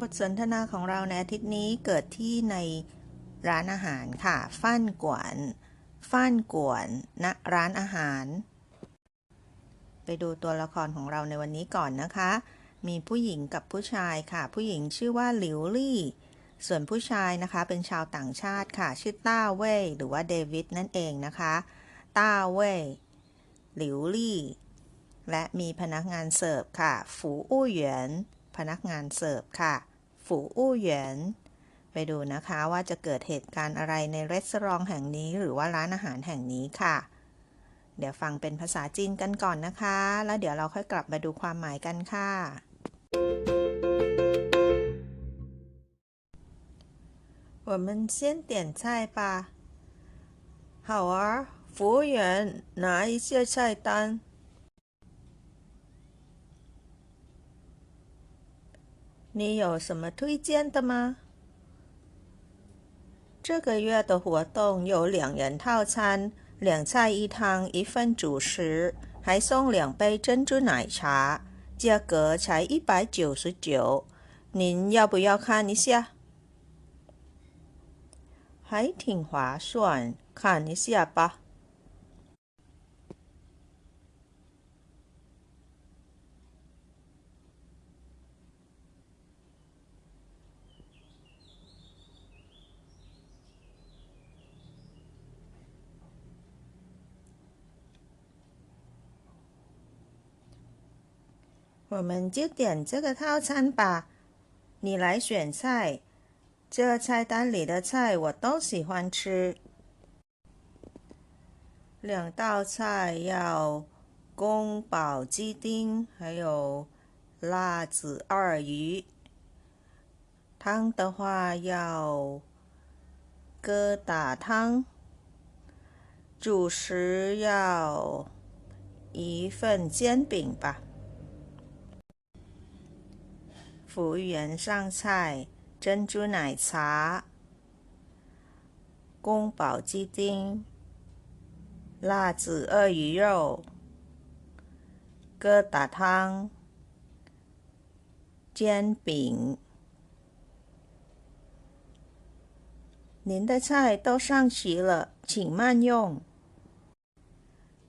บทสนทนาของเราในอาทิตย์นี้เกิดที่ในร้านอาหารค่ะฟ้านกวนฟ้านกวนณร้านอาหาร ไปดูตัวละครของเราในวันนี้ก่อนนะคะ มีผู้หญิงกับผู้ชายค่ะ ผู้หญิงชื่อว่าหลิวลี่ ส่วนผู้ชายนะคะเป็นชาวต่างชาติค่ะ ชื่อต้าเว่ยหรือว่าเดวิดนั่นเองนะคะ ต้าเว่ยหลิวลี่ และมีพนักงานเสิร์ฟค่ะ ฝูอู้เหวียนพนักงานเสิร์ฟค่ะ ฝูอู้เหวียน ไปดูนะคะว่าจะเกิดเหตุการณ์อะไรในรีสอร์ทแห่งนี้หรือว่าร้านอาหารแห่งนี้ค่ะ เดี๋ยวฟังเป็นภาษาจีนกันก่อนนะคะ แล้วเดี๋ยวเราค่อยกลับมาดูความหมายกันค่ะ 我们先点菜吧。好啊，服务员，拿一下菜单。 你有什么推荐的吗？这个月的活动有两人套餐，两菜一汤一份主食，还送两杯珍珠奶茶，价格才一百九十九。您要不要看一下？还挺划算，看一下吧。我们就点这个套餐吧，你来选菜。这菜单里的菜我都喜欢吃。两道菜要宫保鸡丁，还有辣子二鱼。汤的话要疙瘩汤。主食要一份煎饼吧。服务员上菜。珍珠奶茶、宫保鸡丁、辣子鳄鱼肉、疙瘩汤、煎饼。您的菜都上齐了，请慢用。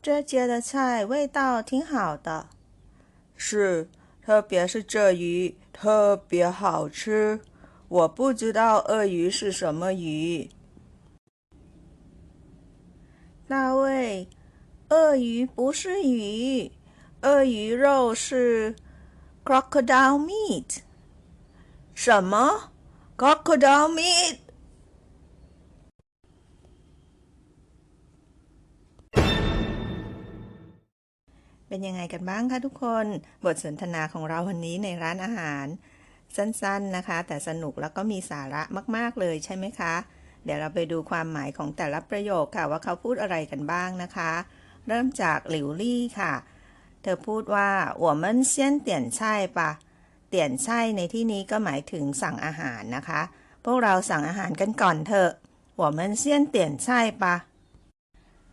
这家的菜味道挺好的，是，特别是这鱼特别好吃。我不知道鳄鱼是什么鱼。大卫，鳄鱼不是鱼，鳄鱼肉是 crocodile meat。什么？crocodile meat？ เป็นยังไงกันบ้างคะทุกคน บทสนทนาของเราวันนี้ในร้านอาหาร สั้นๆนะคะ แต่สนุกแล้วก็มีสาระมากๆเลยใช่ไหมคะ เดี๋ยวเราไปดูความหมายของแต่ละประโยคค่ะ ว่าเขาพูดอะไรกันบ้างนะคะ เริ่มจากหลิวลี่ค่ะ เธอพูดว่า我们先点菜吧เตียนไช่ในที่นี้ก็หมายถึงสั่งอาหารนะคะ พวกเราสั่งอาหารกันก่อนเถอะ我们先点菜吧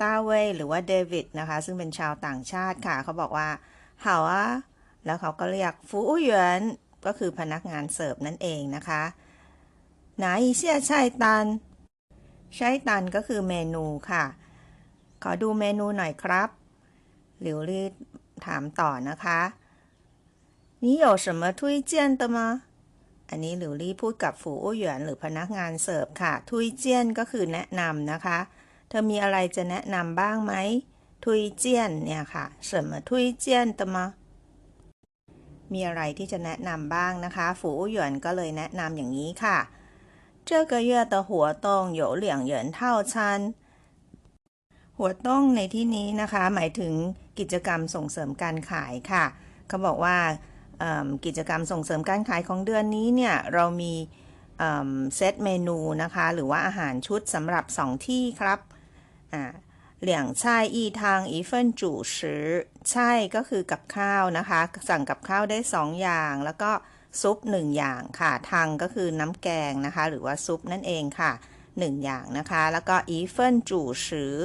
ตาเว่ยหรือว่าเดวิดนะคะ ซึ่งเป็นชาวต่างชาติค่ะ เขาบอกว่า好啊แล้วเขาก็เรียกฟูอูเหวียนก็คือพนักงานเสิร์ฟนั่นเองนะคะไหนเชี่ยใช่ตันใช่ตันก็คือเมนูค่ะ ขอดูเมนูหน่อยครับ หลิวลี่ถามต่อนะคะ你有什么推荐的吗อันนี้หลิวลี่พูดกับฝูอู้หยวนหรือพนักงานเสิร์ฟค่ะ ทุยเจียนก็คือแนะนำนะคะ เธอมีอะไรจะแนะนำบ้างไหม ทุยเจียนเนี่ยค่ะ什么ทุยเจียน的吗มีอะไรที่จะแนะนำบ้างนะคะ ฝูอู้หยวนก็เลยแนะนำอย่างนี้ค่ะ这个月的活动有两人套餐หัวต้งในที่นี้นะคะ หมายถึงกิจกรรมส่งเสริมการขายค่ะ เขาบอกว่าเอิ่มกิจกรรมส่งเสริมการขายของเดือนนี้เนี่ย เรามีเอิ่มเซตเมนูนะคะ หรือว่าอาหารชุดสำหรับ 2 ที่ครับ อ่าเหลี่ยงไช่อีทางอีเฟินจู่สือใช่ก็คือกับข้าวนะคะ สั่งกับข้าวได้2องอย่าง แล้วก็ซุป1อย่างค่ะทางก็คือน้ำแกงนะคะ หรือว่าซุปนั่นเองค่ะ1อย่างนะคะ แล้วก็อีเฟินจู่สือ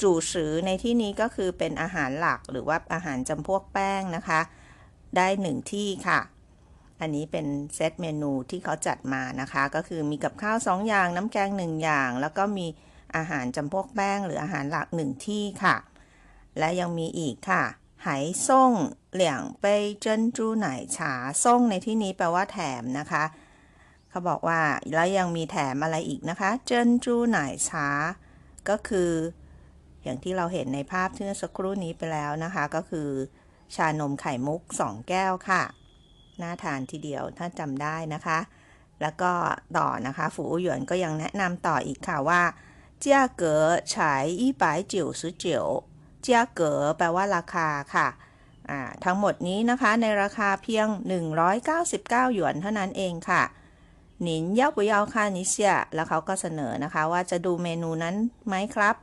จู่สือในที่นี้ก็คือเป็นอาหารหลักหรือว่าอาหารจำพวกแป้งนะคะ ได้หนึ่งที่ค่ะ อันนี้เป็นเซตเมนูที่เขาจัดมานะคะ ก็คือมีกับข้าวสองอย่างน้ำแกงหนึ่งอย่าง แล้วก็มี อาหารจำพวกแป้งหรืออาหารหลักหนึ่งที่ค่ะ และยังมีอีกค่ะไหส่งเหลี่ยงเป้ยเจิ้นจูไหนฉาส่งในที่นี้แปลว่าแถมนะคะ เขาบอกว่าแล้วยังมีแถมอะไรอีกนะคะ เจิ้นจูไหนฉาก็คือ อย่างที่เราเห็นในภาพเมื่อสักครู่นี้ไปแล้วนะคะ ก็คือ ชานมไข่มุก 2 แก้วค่ะ น่าทานทีเดียวถ้าจำได้นะคะ แล้วก็ต่อนะคะ ฝูหยวนก็ยังแนะนำต่ออีกค่ะว่า เจียเก๋อฉายอีปายจิ๋วสุเจียวเจียเก๋แปลว่าราคาค่ะทั้งหมดนี้นะคะในราคาเพียง 199 หยวนเท่านั้นเองค่ะหนินเย่าปุยาคานิเซียแล้วเขาก็เสนอนะคะว่าจะดูเมนูนั้นไหมครับ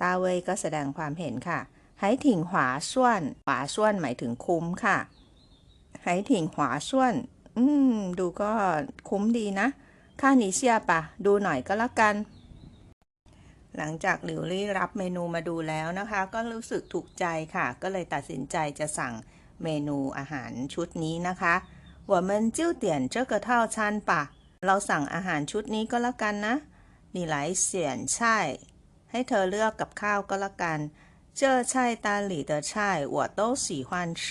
ตาเวยก็แสดงความเห็นค่ะไหถิงหวาส่วนหวาส่วนหมายถึงคุ้มค่ะไหถิงหวาส่วน อืม ดูก็คุ้มดีนะ ค่านี้เชียปะ ดูหน่อยก็แล้วกัน หลังจากหลิวลี่รับเมนูมาดูแล้วนะคะ ก็รู้สึกถูกใจค่ะ ก็เลยตัดสินใจจะสั่งเมนูอาหารชุดนี้นะคะ我们就点这个套餐吧เราสั่งอาหารชุดนี้ก็แล้วกันนะ你来选菜ให้เธอเลือกกับข้าวก็แล้วกัน这菜单里的菜我都喜欢吃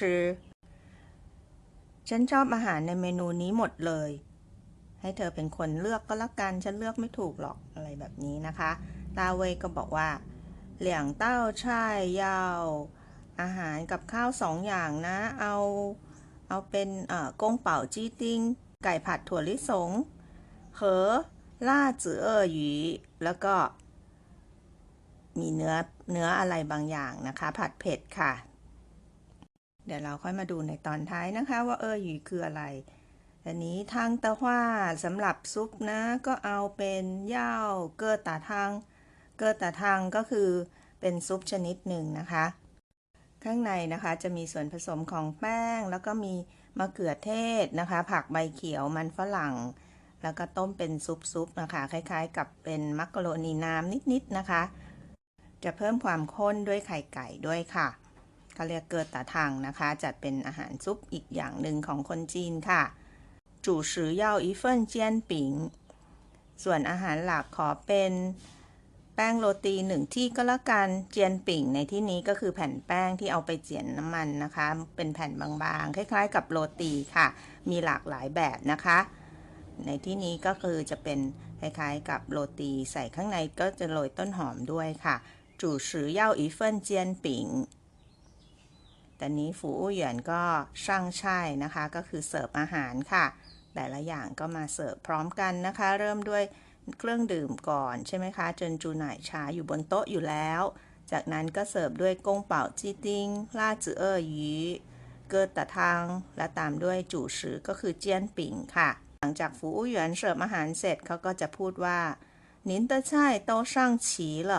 ฉันชอบอาหารในเมนูนี้หมดเลย ให้เธอเป็นคนเลือกก็แล้วกัน ฉันเลือกไม่ถูกหรอกอะไรแบบนี้นะคะ ตาเวยก็บอกว่า เหลี่ยงเต้าช่ายยาวอาหารกับข้าวสองอย่างนะ เอาเอาเป็นเอ่อกงเป่าจี้ติ้ง ไก่ผัดถั่วลิสงเหอล่าจือเออหยีแล้วก็ มีเนื้อเนื้ออะไรบางอย่างนะคะ ผัดเผ็ดค่ะ เดี๋ยวเราค่อยมาดูในตอนท้ายนะคะ ว่าเออหยีคืออะไร อันนี้ทางตะหว่าสำหรับซุปนะก็เอาเป็นย่าวเกอตาทางเกอตาทางก็คือเป็นซุปชนิดหนึ่งนะคะ ข้างในนะคะจะมีส่วนผสมของแป้ง แล้วก็มีมะเขือเทศนะคะ ผักใบเขียวมันฝรั่ง แล้วก็ต้มเป็นซุปๆนะคะ คล้ายๆ กับเป็นมักกะโรนีน้ำนิดๆนะคะ จะเพิ่มความข้นด้วยไข่ไก่ด้วยค่ะเขาเรียกเกิดตาทางนะคะจัดเป็นอาหารซุปอีกอย่างหนึ่งของคนจีนค่ะ 主食要一份煎饼ส่วนอาหารหลักขอเป็นแป้งโรตีหนึ่งที่ก็แล้วกัน เจียนปิ่งในที่นี้ก็คือแผ่นแป้งที่เอาไปเจียนน้ำมันนะคะ เป็นแผ่นบางๆ คล้ายๆ กับโรตีค่ะ มีหลากหลายแบบนะคะ ในที่นี้ก็คือจะเป็นคล้ายๆ กับโรตีใส่ข้างในก็จะโรยต้นหอมด้วยค่ะ主食要一份煎饼แต่นี้ฝูอู้หยวนก็ช่างช่ายนะคะ ก็คือเสิร์ฟอาหารค่ะ แต่ละอย่างก็มาเสิร์ฟพร้อมกันนะคะ เริ่มด้วยเครื่องดื่มก่อนใช่ไหมคะ จนจูหน่ายชาอยู่บนโต๊ะอยู่แล้ว จากนั้นก็เสิร์ฟด้วยกงเป่าจีติงล่าจือเอ๋อหยีเกิดตะทางและตามด้วยจู่สือก็คือเจียนปิ่งค่ะ หลังจากฝูอู้หยวนเสิร์ฟอาหารเสร็จเขาก็จะพูดว่านินเตอร์ช่ายโตช่างฉี了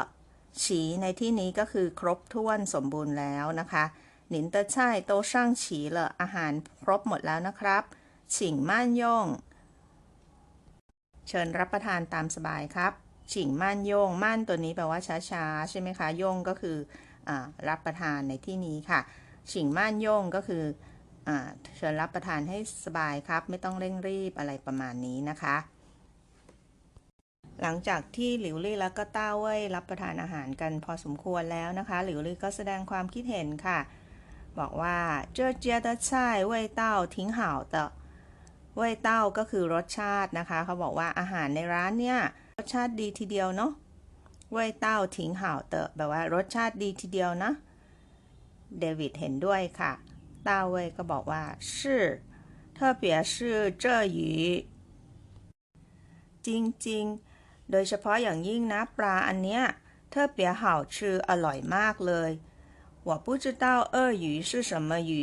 ฉีในที่นี้ก็คือครบถ้วนสมบูรณ์แล้วนะคะหนินเตอร์ช่ายโตช่างฉี了อาหารครบหมดแล้วนะครับ ฉิงม่านย่ง เชิญรับประทานตามสบายครับ ฉิงม่านย่งม่านตัวนี้แปลว่าช้าๆ ใช่ไหมคะย่งก็คืออรับประทานในที่นี้ค่ะ ฉิงม่านย่งก็คืออเชิญรับประทานให้สบายครับ ไม่ต้องเร่งรีบอะไรประมาณนี้นะคะ หลังจากที่หลิวลี่แล้วก็ต้าเว่ยรับประทานอาหารกันพอสมควรแล้วนะคะ หลิวลี่ก็แสดงความคิดเห็นค่ะ บอกว่า这家的菜味道挺好的 味道ก็คือรสชาตินะคะ เขาบอกว่าอาหารในร้านเนี่ยรสชาติดีทีเดียวเนาะ味道挺好的แปลว่ารสชาติดีทีเดียวนะ เดวิดเห็นด้วยค่ะต้าเว่ยก็บอกว่า是特别是这鱼จริงๆ โดยเฉพาะอย่างยิ่งนะปลาอันเนี้ย特别好吃อร่อยมากเลย我不知道鳄鱼是什么鱼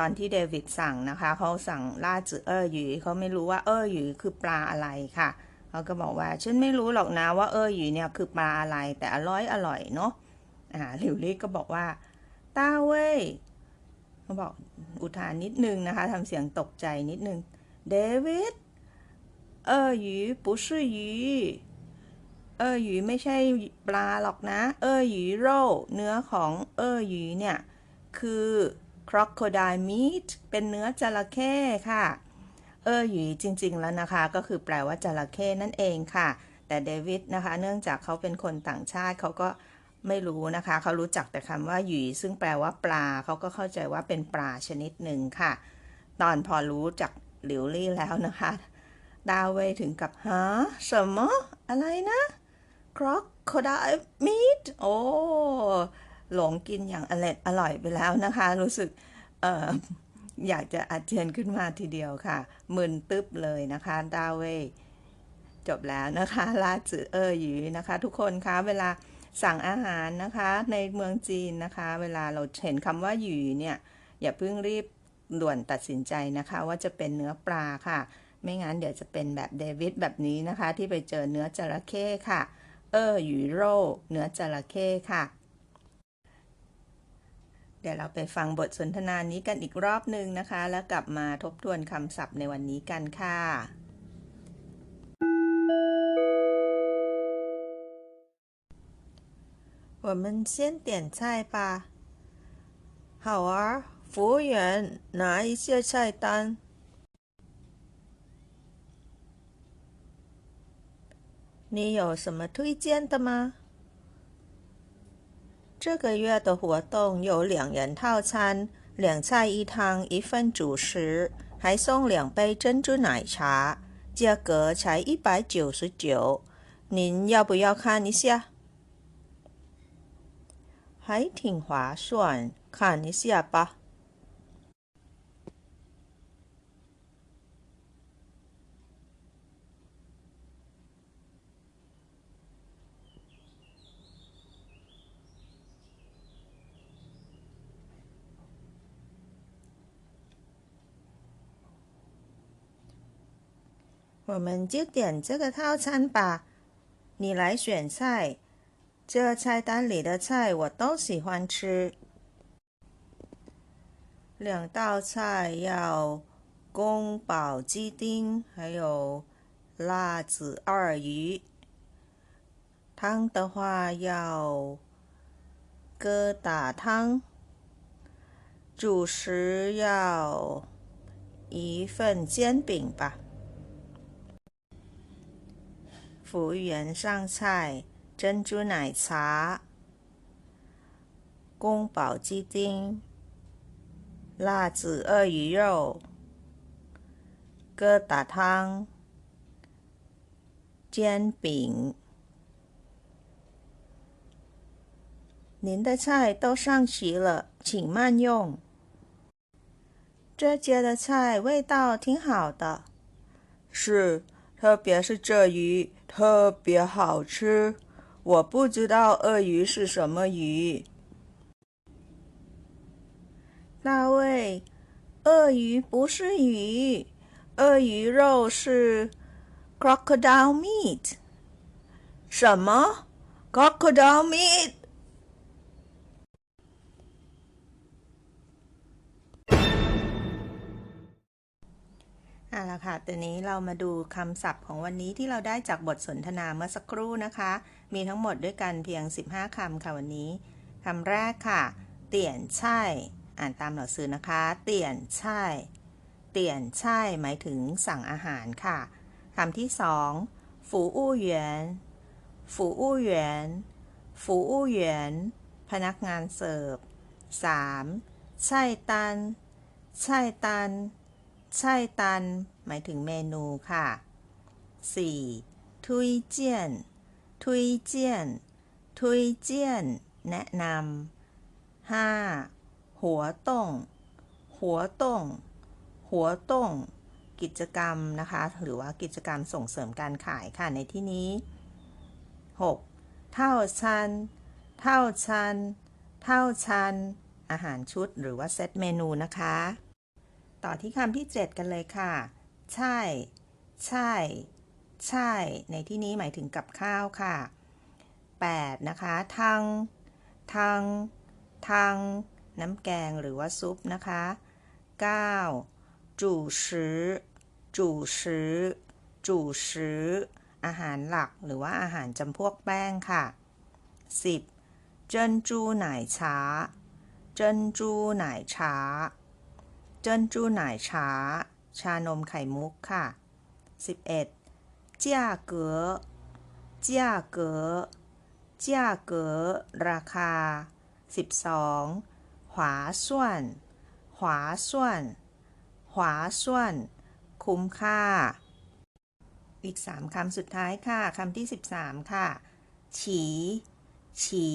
ตอนที่เดวิดสั่งนะคะ เขาสั่งล่าจือเออหยีเขาไม่รู้ว่าเออหยีคือปลาอะไรค่ะ เขาก็บอกว่า ฉันไม่รู้หรอกนะว่าเออหยีเนี่ยคือปลาอะไร แต่อร่อยอร่อยเนาะอ่าหลิวลี่ก็บอกว่าต้าเว่ยเขาบอกอุทานนิดนึงนะคะทำเสียงตกใจนิดนึงเดวิดเออหยี不是鱼เออหยีไม่ใช่ปลาหรอกนะ เออหยีโร่เนื้อของเออหยีเนี่ย คือ crocodile meat เป็นเนื้อจระเข้ค่ะ เออหยีจริง ๆ แล้วนะคะ ก็คือแปลว่าจระเข้นั่นเองค่ะ แต่เดวิดนะคะ เนื่องจากเขาเป็นคนต่างชาติเขาก็ไม่รู้นะคะ เขารู้จักแต่คำว่าหยีซึ่งแปลว่าปลา เขาก็เข้าใจว่าเป็นปลาชนิดหนึ่งค่ะ ตอนพอรู้จากหลิวลี่แล้วนะคะ ดาวเวถึงกับฮะ什么อะไรนะ crocodile meat โอ้ หลงกินอย่างอร่อยอร่อยไปแล้วนะคะ รู้สึกเอออยากจะอาเจียนขึ้นมาทีเดียวค่ะมึนตึ๊บเลยนะคะดาวเวจบแล้วนะคะลาจือเออหยีนะคะ ทุกคนคะเวลาสั่งอาหารนะคะในเมืองจีนนะคะ เวลาเราเห็นคำว่าหยีเนี่ย อย่าเพิ่งรีบด่วนตัดสินใจนะคะ ว่าจะเป็นเนื้อปลาค่ะ ไม่งั้นเดี๋ยวจะเป็นแบบเดวิดแบบนี้นะคะ ที่ไปเจอเนื้อจระเข้ค่ะ เออหยีโร่เนื้อจระเข้ค่ะ เดี๋ยวเราไปฟังบทสนทนานี้กันอีกรอบหนึ่งนะคะ แล้วกลับมาทบทวนคำศัพท์ในวันนี้กันค่ะ 我们先点菜吧。好啊，服务员，拿一下菜单。你有什么推荐的吗？ 这个月的活动有两人套餐，两菜一汤，一份主食，还送两杯珍珠奶茶，价格才一百九十九。您要不要看一下？还挺划算，看一下吧。我们就点这个套餐吧。你来选菜，这菜单里的菜我都喜欢吃。两道菜要宫保鸡丁，还有辣子二鱼。汤的话要疙瘩汤，主食要一份煎饼吧。服务员上菜，珍珠奶茶、宫保鸡丁、辣子鳄鱼肉、疙瘩汤、煎饼。您的菜都上齐了，请慢用。这家的菜味道挺好的。是，特别是这鱼特别好吃。我不知道鳄鱼是什么鱼。那位，鳄鱼不是鱼，鳄鱼肉是 crocodile meat。什么？crocodile meat？ เอาละค่ะตอนนี้เรามาดูคำศัพท์ของวันนี้ที่เราได้จากบทสนทนาเมื่อสักครู่นะคะ มีทั้งหมดด้วยกันเพียง 15 คำคำค่ะวันนี้คำแรกค่ะ เตี่ยนใช่ อ่านตามหนังสือนะคะ เตี่ยนใช่ เตี่ยนใช่ หมายถึงสั่งอาหารค่ะคำที่สองฝูอู้เหวียนฝูอู้เหวียนฝูอู้เหวียนพนักงานเสิร์ฟสามใช่ตัน ใช่ตัน ไช่ตัน หมายถึงเมนูค่ะ 4. ทุยเจียน ทุยเจียน ทุยเจียน แนะนำ 5. หัวต้ง หัวต้ง หัวต้ง กิจกรรมนะคะ หรือว่ากิจกรรมส่งเสริมการขายค่ะในที่นี้ 6. เท่าชัน เท่าชัน เท่าชัน อาหารชุดหรือว่าเซตเมนูนะคะ ต่อที่คำที่ 7 กันเลยค่ะ ใช่ ใช่ ใช่ ในที่นี้หมายถึงกับข้าวค่ะ 8. นะคะทังทังทังน้ำแกงหรือว่าซุปนะคะ 9. จู่ชื้อจู่ชื้อจู่ชื้ออาหารหลักหรือว่าอาหารจำพวกแป้งค่ะ 10. เจินจูไหนช้า เจินจูไหนช้า เจินจูไหนายช้า ชานมไข่มุกค่ะ 11. เจียเก๋อเจียเก๋อเจียเก๋อราคา 12. หวาส่วน หวาส่วน หวาส่วน คุ้มค่า อีก 3คำสุดท้ายค่ะคำที่ 13 ค่ะ ฉี ฉี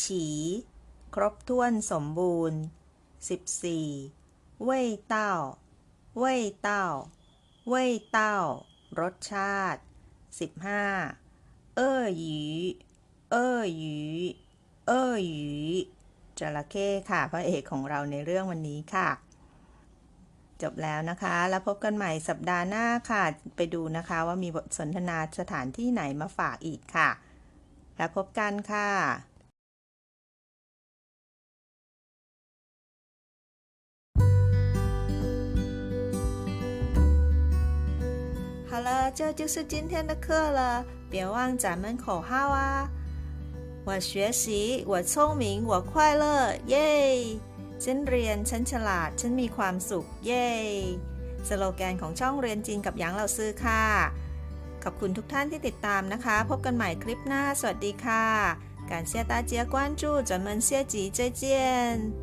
ฉี ครบถ้วนสมบูรณ์ 14. เว่ยเต้าเว่ยเต้าเว่ยเต้ารสชาติ 15. เอ้อหยีเอ้อหยีเอ้อหยีจระเข้ค่ะ พระเอกของเราในเรื่องวันนี้ค่ะ จบแล้วนะคะ แล้วพบกันใหม่สัปดาห์หน้าค่ะ ไปดูนะคะว่ามีบทสนทนาสถานที่ไหนมาฝากอีกค่ะ แล้วพบกันค่ะ 好了，这就是今天的课了，别忘咱们口号啊！我学习，我聪明，我快乐，耶！ฉันเรียน ฉันฉลาด ฉันมีความสุข เย้ สโลแกนของช่องเรียนจีนกับหยางเราซื้อค่ะ ขอบคุณทุกท่านที่ติดตามนะคะ พบกันใหม่คลิปหน้า สวัสดีค่ะ感谢大家关注咱们下集再见